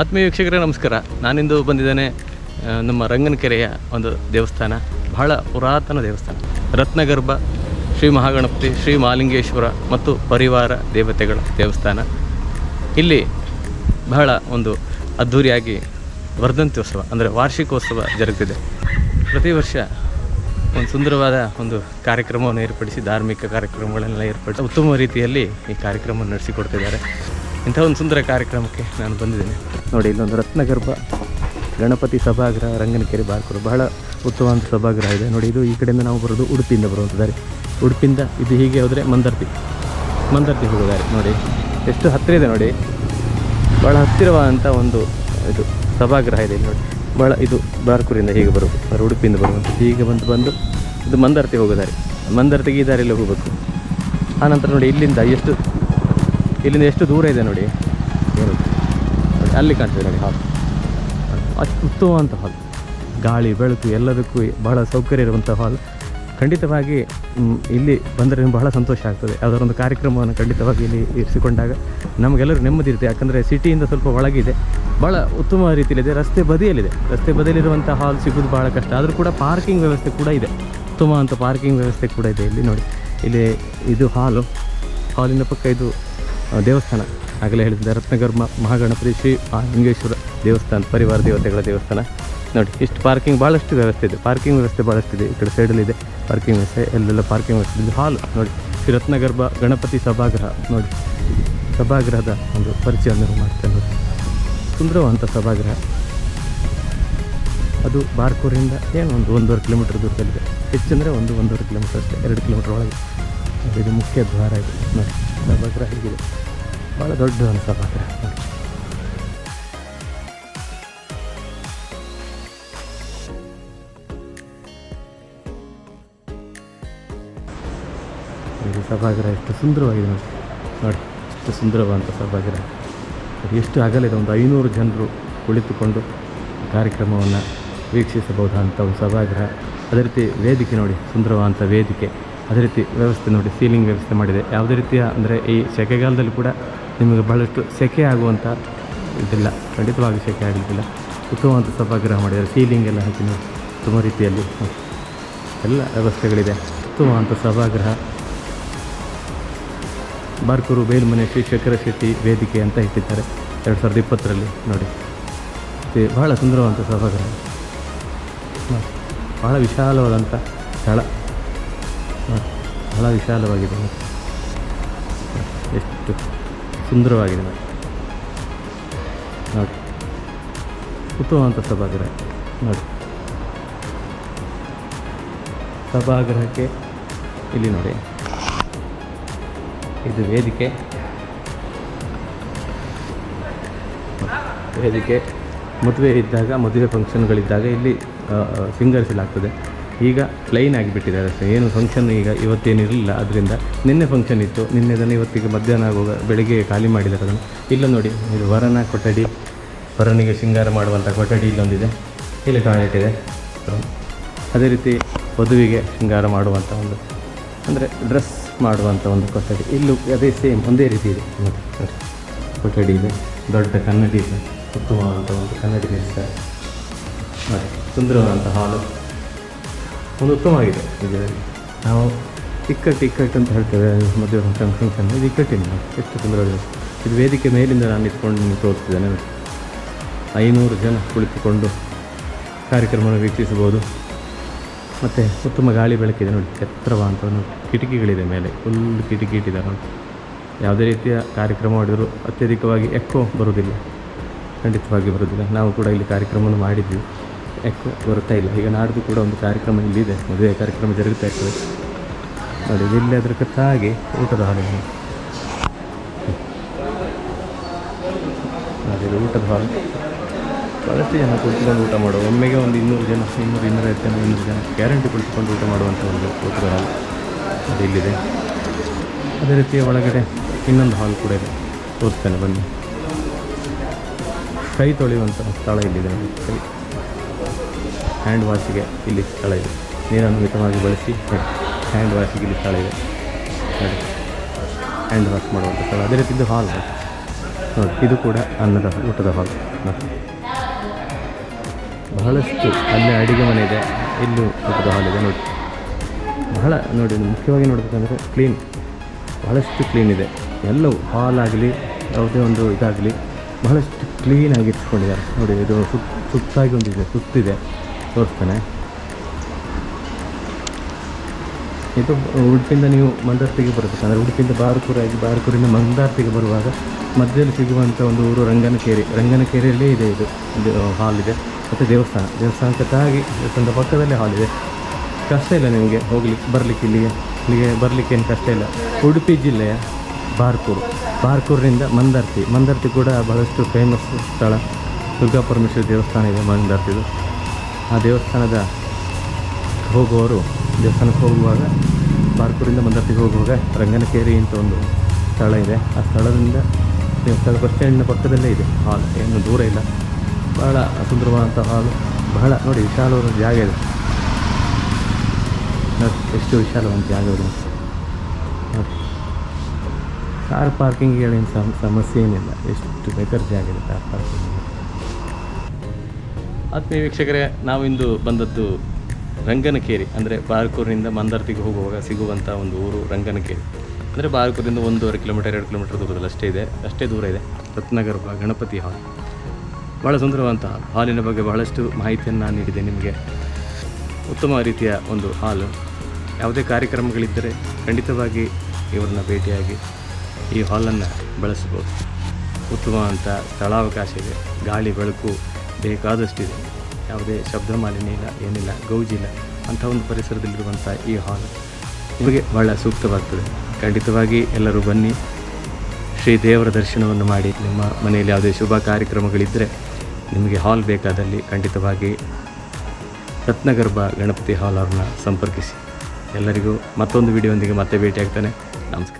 ಆತ್ಮೀಯ ವೀಕ್ಷಕರೇ, ನಮಸ್ಕಾರ. ನಾನಿಂದು ಬಂದಿದ್ದೇನೆ ನಮ್ಮ ರಂಗನಕೆರೆಯ ಒಂದು ದೇವಸ್ಥಾನ, ಬಹಳ ಪುರಾತನ ದೇವಸ್ಥಾನ. ರತ್ನಗರ್ಭ, ಶ್ರೀ ಮಹಾಗಣಪತಿ, ಶ್ರೀ ಮಾಲಿಂಗೇಶ್ವರ ಮತ್ತು ಪರಿವಾರ ದೇವತೆಗಳ ದೇವಸ್ಥಾನ. ಇಲ್ಲಿ ಬಹಳ ಒಂದು ಅದ್ಧೂರಿಯಾಗಿ ವರ್ಧಂತ್ಯೋತ್ಸವ, ಅಂದರೆ ವಾರ್ಷಿಕೋತ್ಸವ ಜರುಗ್ತಿದೆ. ಪ್ರತಿ ವರ್ಷ ಒಂದು ಸುಂದರವಾದ ಒಂದು ಕಾರ್ಯಕ್ರಮವನ್ನು ಏರ್ಪಡಿಸಿ, ಧಾರ್ಮಿಕ ಕಾರ್ಯಕ್ರಮಗಳನ್ನೆಲ್ಲ ಏರ್ಪಡಿಸಿ, ಉತ್ತಮ ರೀತಿಯಲ್ಲಿ ಈ ಕಾರ್ಯಕ್ರಮವನ್ನು ನಡೆಸಿಕೊಡ್ತಿದ್ದಾರೆ. ಇಂಥ ಒಂದು ಸುಂದರ ಕಾರ್ಯಕ್ರಮಕ್ಕೆ ನಾನು ಬಂದಿದ್ದೇನೆ. ನೋಡಿ, ಇಲ್ಲೊಂದು ರತ್ನಗರ್ಭ ಗಣಪತಿ ಸಭಾಗೃಹ ರಂಗನಕೆರೆ ಬಾರ್ಕೂರು. ಬಹಳ ಉತ್ತಮವಾದ ಸಭಾಗೃಹ ಇದೆ. ನೋಡಿ, ಇದು ಈ ಕಡೆಯಿಂದ ನಾವು ಬರೋದು ಉಡುಪಿಯಿಂದ ಬರುವಂಥ ದಾರಿ ಉಡುಪಿಯಿಂದ ಇದು ಹೀಗೆ ಹೋದರೆ ಮಂದರ್ತಿ ಮಂದರ್ತಿ ಹೋಗೋದಾರೆ. ನೋಡಿ, ಎಷ್ಟು ಹತ್ತಿರ ಇದೆ ನೋಡಿ. ಭಾಳ ಹತ್ತಿರವಾದಂಥ ಒಂದು ಇದು ಸಭಾಗೃಹ ಇದೆ ನೋಡಿ. ಭಾಳ ಇದು ಬಾರ್ಕೂರಿಂದ ಹೀಗೆ ಬರೋದು ಅವರು ಉಡುಪಿಯಿಂದ ಬರುವಂಥದ್ದು. ಹೀಗೆ ಬಂದು ಬಂದು ಇದು ಮಂದರ್ತಿ ಹೋಗೋದಾರೆ. ಮಂದರ್ತಿಗೆ ಈ ದಾರಿಯಲ್ಲಿ ಹೋಗಬೇಕು. ಆನಂತರ ನೋಡಿ, ಇಲ್ಲಿಂದ ಎಷ್ಟು ಇಲ್ಲಿಂದ ಎಷ್ಟು ದೂರ ಇದೆ ನೋಡಿ? ಅಲ್ಲಿ ಕಾಣ್ತದೆ ನೋಡಿ ಹಾಲ್ ಅಷ್ಟು ಹಾಲ್ ಗಾಳಿ, ಬೆಳಕು ಎಲ್ಲದಕ್ಕೂ ಬಹಳ ಸೌಕರ್ಯ ಇರುವಂಥ ಹಾಲ್ ಖಂಡಿತವಾಗಿ ಇಲ್ಲಿ ಬಂದರೆ ಬಹಳ ಸಂತೋಷ ಆಗ್ತದೆ. ಒಂದು ಕಾರ್ಯಕ್ರಮವನ್ನು ಖಂಡಿತವಾಗಿ ಇಲ್ಲಿ ಇರಿಸಿಕೊಂಡಾಗ ನಮಗೆಲ್ಲರೂ ನೆಮ್ಮದಿ ಇರುತ್ತೆ. ಯಾಕಂದರೆ ಸಿಟಿಯಿಂದ ಸ್ವಲ್ಪ ಒಳಗಿದೆ. ಭಾಳ ಉತ್ತಮ ರೀತಿಯಲ್ಲಿದೆ. ರಸ್ತೆ ಬದಿಯಲ್ಲಿದೆ. ರಸ್ತೆ ಬದಿಯಲ್ಲಿರುವಂಥ ಹಾಲ್ ಸಿಗೋದು ಭಾಳ ಕಷ್ಟ. ಆದರೂ ಕೂಡ ಪಾರ್ಕಿಂಗ್ ವ್ಯವಸ್ಥೆ ಕೂಡ ಇದೆ. ಉತ್ತಮ ಅಂತ ಪಾರ್ಕಿಂಗ್ ವ್ಯವಸ್ಥೆ ಕೂಡ ಇದೆ ಇಲ್ಲಿ ನೋಡಿ. ಇಲ್ಲಿ ಇದು ಹಾಲು ಹಾಲಿನ ಪಕ್ಕ ಇದು ದೇವಸ್ಥಾನ. ಆಗಲೇ ಹೇಳಿದ್ದೆ, ರತ್ನಗರ್ ಮಹಾಗಣಪತಿ ಶ್ರೀ ಲಿಂಗೇಶ್ವರ ದೇವಸ್ಥಾನ, ಪರಿವಾರ ದೇವತೆಗಳ ದೇವಸ್ಥಾನ. ನೋಡಿ, ಇಷ್ಟು ಪಾರ್ಕಿಂಗ್ ಭಾಳಷ್ಟು ವ್ಯವಸ್ಥೆ ಇದೆ. ಪಾರ್ಕಿಂಗ್ ವ್ಯವಸ್ಥೆ ಭಾಳಷ್ಟು ಇದೆ. ಈ ಕಡೆ ಸೈಡಲ್ಲಿ ಇದೆ ಪಾರ್ಕಿಂಗ್ ವ್ಯವಸ್ಥೆ. ಎಲ್ಲೆಲ್ಲ ಪಾರ್ಕಿಂಗ್ ವ್ಯವಸ್ಥೆ ಇದೆ. ಹಾಲು ನೋಡಿ, ಶ್ರೀ ರತ್ನಗರ್ಭ ಗಣಪತಿ ಸಭಾಗೃಹ, ನೋಡಿ, ಸಭಾಗೃಹದ ಒಂದು ಪರಿಚಯವನ್ನು ಮಾಡ್ತೇನೆ ನೋಡಿ. ಸುಂದರವಂಥ ಸಭಾಗೃಹ. ಅದು ಬಾರ್ಕೂರಿಂದ ಏನು ಒಂದು ಒಂದೂವರೆ ಕಿಲೋಮೀಟರ್ ದೂರದಲ್ಲಿದೆ. ಹೆಚ್ಚಂದರೆ ಒಂದು ಒಂದೂವರೆ ಕಿಲೋಮೀಟರ್ ಅಷ್ಟೇ, ಎರಡು ಕಿಲೋಮೀಟರ್ ಒಳಗೆ. ಇದು ಮುಖ್ಯ ದ್ವಾರ ಇದೆ, ನೋಡಿ. ಸಭಾಗೃಹ ಹೀಗಿದೆ ಭಾಳ ದೊಡ್ಡ ಒಂದು ಸಭಾಗ್ರಹ ಎಷ್ಟು ಸುಂದರವಾಗಿದೆ ನೋಡಿ. ನೋಡಿ, ಎಷ್ಟು ಸುಂದರವಾದಂಥ ಸಭಾಗ್ರಹ. ಎಷ್ಟು ಅಗಲಿದೆ ಒಂದು ಐನೂರು ಜನರು ಕುಳಿತುಕೊಂಡು ಕಾರ್ಯಕ್ರಮವನ್ನು ವೀಕ್ಷಿಸಬಹುದಾದಂಥ ಒಂದು ಸಭಾಗ್ರಹ. ಅದೇ ರೀತಿ ವೇದಿಕೆ ನೋಡಿ, ಸುಂದರವಾದಂಥ ವೇದಿಕೆ. ಅದೇ ರೀತಿ ವ್ಯವಸ್ಥೆ ನೋಡಿ ಸೀಲಿಂಗ್ ವ್ಯವಸ್ಥೆ ಮಾಡಿದೆ. ಯಾವುದೇ ರೀತಿಯ ಅಂದರೆ ಈ ಸೆಕೆಗಾಲದಲ್ಲಿ ಕೂಡ ನಿಮಗೆ ಬಹಳಷ್ಟು ಸೆಕೆ ಆಗುವಂಥ ಇದಿಲ್ಲ. ಖಂಡಿತವಾಗಿ ಸೆಕೆ ಆಗಲಿಕ್ಕಿಲ್ಲ ಉತ್ತಮವಾದ ಸಭಾಗೃಹ ಮಾಡಿದ್ದಾರೆ. ಸೀಲಿಂಗ್ ಎಲ್ಲ ಹಾಕಿ ನೋಡಿ, ಉತ್ತಮ ರೀತಿಯಲ್ಲಿ. ಎಲ್ಲ ವ್ಯವಸ್ಥೆಗಳಿದೆ. ಉತ್ತಮವಾದಂಥ ಸಭಾಗೃಹ ಬಾರ್ಕೂರು ಬೇಲ್ಮನೆ ಶ್ರೀ ಶೇಖರ ಶೆಟ್ಟಿ ವೇದಿಕೆ ಅಂತ ಇಟ್ಟಿದ್ದಾರೆ. ಎರಡು ಸಾವಿರದ ಇಪ್ಪತ್ತರಲ್ಲಿ ನೋಡಿ. ಬಹಳ ಸುಂದರವಾದಂಥ ಸಭಾಗೃಹ ಬಹಳ ವಿಶಾಲವಾದಂಥ ಸ್ಥಳ. ಬಹಳ ವಿಶಾಲವಾಗಿದೆ. ಎಷ್ಟು ಸುಂದರವಾಗಿದೆ ನೋಡಿ. ನೋಡಿ. ಉತ್ತಮವಾದಂಥ ಸಭಾಗೃಹ ನೋಡಿ. ಸಭಾಗ್ರಹಕ್ಕೆ ಇಲ್ಲಿ ನೋಡಿ. ಇದು ವೇದಿಕೆ. ವೇದಿಕೆ. ಮದುವೆ ಇದ್ದಾಗ, ಮದುವೆ ಫಂಕ್ಷನ್ಗಳಿದ್ದಾಗ ಇಲ್ಲಿ ಸಿಂಗರಿಸಲಾಗ್ತದೆ. ಈಗ ಪ್ಲೈನ್ ಆಗಿಬಿಟ್ಟಿದ್ದಾರೆ ಅಷ್ಟೇ ಏನು ಫಂಕ್ಷನ್ ಈಗ ಇವತ್ತೇನಿರಲಿಲ್ಲ ಅದರಿಂದ ನಿನ್ನೆ ಫಂಕ್ಷನ್ ಇತ್ತು. ನಿನ್ನೆ ಅದನ್ನು ಇವತ್ತಿಗೆ ಮಧ್ಯಾಹ್ನ ಆಗುವಾಗ ಬೆಳಗ್ಗೆ ಖಾಲಿ ಮಾಡಿದ್ದಾರೆ ಅದನ್ನು. ಇಲ್ಲ ನೋಡಿ, ಇದು ವರನ ಕೊಠಡಿ, ವರನಿಗೆ ಶೃಂಗಾರ ಮಾಡುವಂಥ ಕೊಠಡಿ ಇಲ್ಲೊಂದಿದೆ. ಇಲ್ಲಿ ಟಾಯ್ಲೆಟ್ ಇದೆ ಅದೇ ರೀತಿ ವಧುವಿಗೆ ಶೃಂಗಾರ ಮಾಡುವಂಥ ಒಂದು, ಅಂದರೆ ಡ್ರೆಸ್ ಮಾಡುವಂಥ ಒಂದು ಕೊಠಡಿ. ಇಲ್ಲೂ ಅದೇ ಸೇಮ್ ಒಂದೇ ರೀತಿ ಇದೆ. ಕೊಠಡಿ ಇದೆ. ದೊಡ್ಡ ಕನ್ನಡಿ ಇದೆ. ಉತ್ತಮವಾದಂಥ ಒಂದು ಕನ್ನಡಿ ನೋಡಿ ಸುಂದರವಾದಂಥ ಹಾಲು. ಒಂದು ಉತ್ತಮವಾಗಿದೆ ಇದರಲ್ಲಿ ನಾವು ಇಕ್ಕಟ್ಟು ಇಕ್ಕಟ್ಟು ಅಂತ ಹೇಳ್ತೇವೆ. ಮದುವೆ ಫಂಕ್ಷನ್ ಫಂಕ್ಷನ್ ಇದು ಇಕ್ಕಟ್ಟಿನ. ಎಷ್ಟು ಸುಂದರವಾಗಿದೆ ಇದು ವೇದಿಕೆ ಮೇಲಿಂದ ನಾನು ನಿಂತ್ಕೊಂಡು ತೋರಿಸ್ತಿದ್ದೇನೆ. ಐನೂರು ಜನ ಕುಳಿತುಕೊಂಡು ಕಾರ್ಯಕ್ರಮವನ್ನು ವೀಕ್ಷಿಸಬಹುದು. ಮತ್ತು ಉತ್ತಮ ಗಾಳಿ ಬೆಳಕಿದೆ ನೋಡಿ. ಎತ್ತರವಾದಂಥ ಒಂದು ಕಿಟಕಿಗಳಿದೆ ಮೇಲೆ. ಫುಲ್ ಕಿಟಕಿ ಇಟ್ಟಿದ್ದಾರೆ ನೋಡಿ. ಯಾವುದೇ ರೀತಿಯ ಕಾರ್ಯಕ್ರಮ ಮಾಡಿದರೂ ಅತ್ಯಧಿಕವಾಗಿ ಎಕ್ಕೋ ಬರುವುದಿಲ್ಲ. ಖಂಡಿತವಾಗಿ ಬರುವುದಿಲ್ಲ. ನಾವು ಕೂಡ ಇಲ್ಲಿ ಕಾರ್ಯಕ್ರಮವನ್ನು ಮಾಡಿದ್ವಿ ಎಕ್ಕೋ ಬರ್ತಾ ಇಲ್ಲ. ಈಗ ನಾಡ್ದು ಕೂಡ ಒಂದು ಕಾರ್ಯಕ್ರಮ ಇಲ್ಲಿದೆ. ಮದುವೆ ಕಾರ್ಯಕ್ರಮ ಜರುಗುತ್ತಾ ಇರ್ತದೆ. ನೋಡಿ ಇಲ್ಲಿ ಅದರ ಹಾಗೆ ಊಟದ ಹಾಲು. ಅದೇ ಊಟದ ಹಾಲು. ಬಹಳಷ್ಟು ಜನ ಕುಳಿತುಕೊಂಡು ಊಟ ಮಾಡುವ. ಒಮ್ಮೆಗೆ ಒಂದು ಇನ್ನೂರು ಜನ, ಇನ್ನೂರು ಇನ್ನೂರೈವತ್ತು ಜನ, ಇನ್ನೂರು ಜನ ಗ್ಯಾರಂಟಿ ಕುಳಿತುಕೊಂಡು ಊಟ ಮಾಡುವಂಥ ಒಂದು ಊಟದ ಹಾಲ್ ಅದು ಇಲ್ಲಿದೆ. ಅದೇ ರೀತಿ ಒಳಗಡೆ ಇನ್ನೊಂದು ಹಾಲ್ ಕೂಡ ಇದೆ. ತೋರಿಸ್ತೇನೆ, ಬನ್ನಿ. ಕೈ ತೊಳೆಯುವಂಥ ಸ್ಥಳ ಇಲ್ಲಿದೆ ಕೈ. ಹ್ಯಾಂಡ್ ವಾಶಿಗೆ ಇಲ್ಲಿ ಸ್ಥಳ ಇದೆ. ನೀರನ್ನು ಮಿತವಾಗಿ ಬಳಸಿ ಹ್ಯಾಂಡ್ ವಾಶಿಗೆ ಇಲ್ಲಿ ಸ್ಥಳ ಇದೆ. ನೋಡಿ. ಹ್ಯಾಂಡ್ ವಾಶ್ ಮಾಡುವಂಥ ಸ್ಥಳ. ಅದೇ ರೀತಿ ಇದು ಹಾಲ್ ನೋಡಿ, ಇದು ಕೂಡ ಅನ್ನದ ಊಟದ ಹಾಲ್ ಬಹಳಷ್ಟು ಅಲ್ಲೇ ಅಡಿಗೆ ಮನೆ ಇದೆ. ಇಲ್ಲೂ ಊಟದ ಹಾಲ್ ಇದೆ. ನೋಡಿ. ಬಹಳ ನೋಡಿ, ಮುಖ್ಯವಾಗಿ ನೋಡಬೇಕಂದ್ರೆ ಕ್ಲೀನ್ ಬಹಳಷ್ಟು ಕ್ಲೀನ್ ಇದೆ. ಎಲ್ಲವೂ ಹಾಲ್ ಆಗಲಿ, ಯಾವುದೇ ಒಂದು ಇದಾಗಲಿ, ಬಹಳಷ್ಟು ಕ್ಲೀನಾಗಿ ಇಟ್ಕೊಂಡಿದ್ದಾರೆ. ನೋಡಿ, ಇದು ಸುತ್ತ ಸುತ್ತಾಗಿ ಒಂದಿದೆ, ಸುತ್ತಿದೆ. ತೋರಿಸ್ತಾನೆ. ಇದು ಉಡುಪಿಯಿಂದ ನೀವು ಮಂದಾರ್ತಿಗೆ ಬರಬೇಕಂದ್ರೆ ಉಡುಪಿಯಿಂದ ಬಾರಕೂರಾಗಿ ಬಾರಕೂರಿಂದ ಮಂದಾರ್ತಿಗೆ ಬರುವಾಗ ಮಧ್ಯದಲ್ಲಿ ಸಿಗುವಂಥ ಒಂದು ಊರು ರಂಗನಕೇರಿ. ರಂಗನಕೇರಿಯಲ್ಲೇ ಇದೆ ಇದು. ಹಾಲ್ ಇದೆ. ಮತ್ತು ದೇವಸ್ಥಾನ. ದೇವಸ್ಥಾನಕ್ಕೆ ತಾಗಿ ದೇವಸ್ಥಾನದ ಪಕ್ಕದಲ್ಲೇ ಹಾಲ್ ಇದೆ. ಕಷ್ಟ ಇಲ್ಲ ನಿಮಗೆ ಹೋಗ್ಲಿಕ್ಕೆ, ಬರಲಿಕ್ಕೆ ಇಲ್ಲಿಗೆ? ಇಲ್ಲಿಗೆ ಬರಲಿಕ್ಕೆ ಏನು ಕಷ್ಟ ಇಲ್ಲ. ಉಡುಪಿ ಜಿಲ್ಲೆಯ ಬಾರ್ಕೂರು. ಬಾರ್ಕೂರಿನಿಂದ ಮಂದಾರ್ತಿ. ಮಂದಾರ್ತಿ ಕೂಡ ಬಹಳಷ್ಟು ಫೇಮಸ್ ಸ್ಥಳ. ದುರ್ಗಾ ಪರಮೇಶ್ವರಿ ದೇವಸ್ಥಾನ ಇದೆ ಮಂದಾರ್ತಿದು. ಆ ದೇವಸ್ಥಾನದ ಹೋಗುವವರು, ದೇವಸ್ಥಾನಕ್ಕೆ ಹೋಗುವಾಗ ಪಾರ್ಕೂರಿಂದ ಮಂದರ್ತಿಗೆ ಹೋಗುವಾಗ ರಂಗನಕೇರಿ ಅಂತ ಒಂದು ಸ್ಥಳ ಇದೆ. ಆ ಸ್ಥಳದಿಂದ ದೇವಸ್ಥಾನ ಬಸ್ ಸ್ಟ್ಯಾಂಡಿನ ಪಕ್ಕದಲ್ಲೇ ಇದೆ. ಹಾಲು, ಏನು ದೂರ ಇಲ್ಲ. ಬಹಳ ಸುಂದರವಾದಂಥ ಹಾಲು. ಬಹಳ, ನೋಡಿ, ವಿಶಾಲವಾದ ಜಾಗ ಇದೆ. ಎಷ್ಟು ವಿಶಾಲವಾದ ಜಾಗ ಇದೆ. ನೋಡಿ. ಕಾರ್ ಪಾರ್ಕಿಂಗ್ ಏನು ಸಮ, ಸಮಸ್ಯೆ ಏನಿಲ್ಲ. ಎಷ್ಟು ಬೇಕಾದ್ರೆ ಜಾಗ ಇದೆ ಕಾರ್ ಪಾರ್ಕಿಂಗ್. ಆತ್ಮೀಯ ವೀಕ್ಷಕರೇ, ನಾವಿಂದು ಬಂದದ್ದು ರಂಗನಕೇರಿ, ಅಂದರೆ ಬಾರ್ಕೂರಿನಿಂದ ಮಂದಾರ್ತಿಗೆ ಹೋಗುವಾಗ ಸಿಗುವಂಥ ಒಂದು ಊರು ರಂಗನಕೇರಿ. ಅಂದರೆ ಬಾರ್ಕೂರಿಂದ ಒಂದೂವರೆ ಕಿಲೋಮೀಟರ್, ಎರಡು ಕಿಲೋಮೀಟರ್ ದೂರದಲ್ಲಿ ಅಷ್ಟೇ ಇದೆ, ಅಷ್ಟೇ ದೂರ ಇದೆ ರತ್ನಗರ್ಭ ಗಣಪತಿ ಹಾಲ್. ಭಾಳ ಸುಂದರವಾದಂಥ ಹಾಲ್ ಹಾಲಿನ ಬಗ್ಗೆ ಬಹಳಷ್ಟು ಮಾಹಿತಿಯನ್ನು ನಾನು ನೀಡಿದೆ ನಿಮಗೆ. ಉತ್ತಮ ರೀತಿಯ ಒಂದು ಹಾಲು. ಯಾವುದೇ ಕಾರ್ಯಕ್ರಮಗಳಿದ್ದರೆ ಖಂಡಿತವಾಗಿ ಇವರನ್ನ ಭೇಟಿಯಾಗಿ ಈ ಹಾಲನ್ನು ಬಳಸ್ಬೋದು ಉತ್ತಮವಾದಂಥ ಸ್ಥಳಾವಕಾಶ ಇದೆ, ಗಾಳಿ, ಬೆಳಕು ಬೇಕಾದಷ್ಟಿದೆ. ಯಾವುದೇ ಶಬ್ದ ಮಾಲಿನ್ಯ ಇಲ್ಲ, ಏನಿಲ್ಲ ಗೌಜಿಲ್ಲ ಅಂಥ ಒಂದು ಪರಿಸರದಲ್ಲಿರುವಂಥ ಈ ಹಾಲ್ ನಿಮಗೆ ಭಾಳ ಸೂಕ್ತವಾಗ್ತದೆ. ಖಂಡಿತವಾಗಿ ಎಲ್ಲರೂ ಬನ್ನಿ, ಶ್ರೀ ದೇವರ ದರ್ಶನವನ್ನು ಮಾಡಿ. ನಿಮ್ಮ ಮನೆಯಲ್ಲಿ ಯಾವುದೇ ಶುಭ ಕಾರ್ಯಕ್ರಮಗಳಿದ್ದರೆ ನಿಮಗೆ ಹಾಲ್ ಬೇಕಾದಲ್ಲಿ ಖಂಡಿತವಾಗಿ ರತ್ನಗರ್ಭ ಗಣಪತಿ ಹಾಲ್ ಅವ್ರನ್ನ ಸಂಪರ್ಕಿಸಿ. ಎಲ್ಲರಿಗೂ ಮತ್ತೊಂದು ವಿಡಿಯೋಂದಿಗೆ ಮತ್ತೆ ಭೇಟಿಯಾಗ್ತಾನೆ. ನಮಸ್ಕಾರ.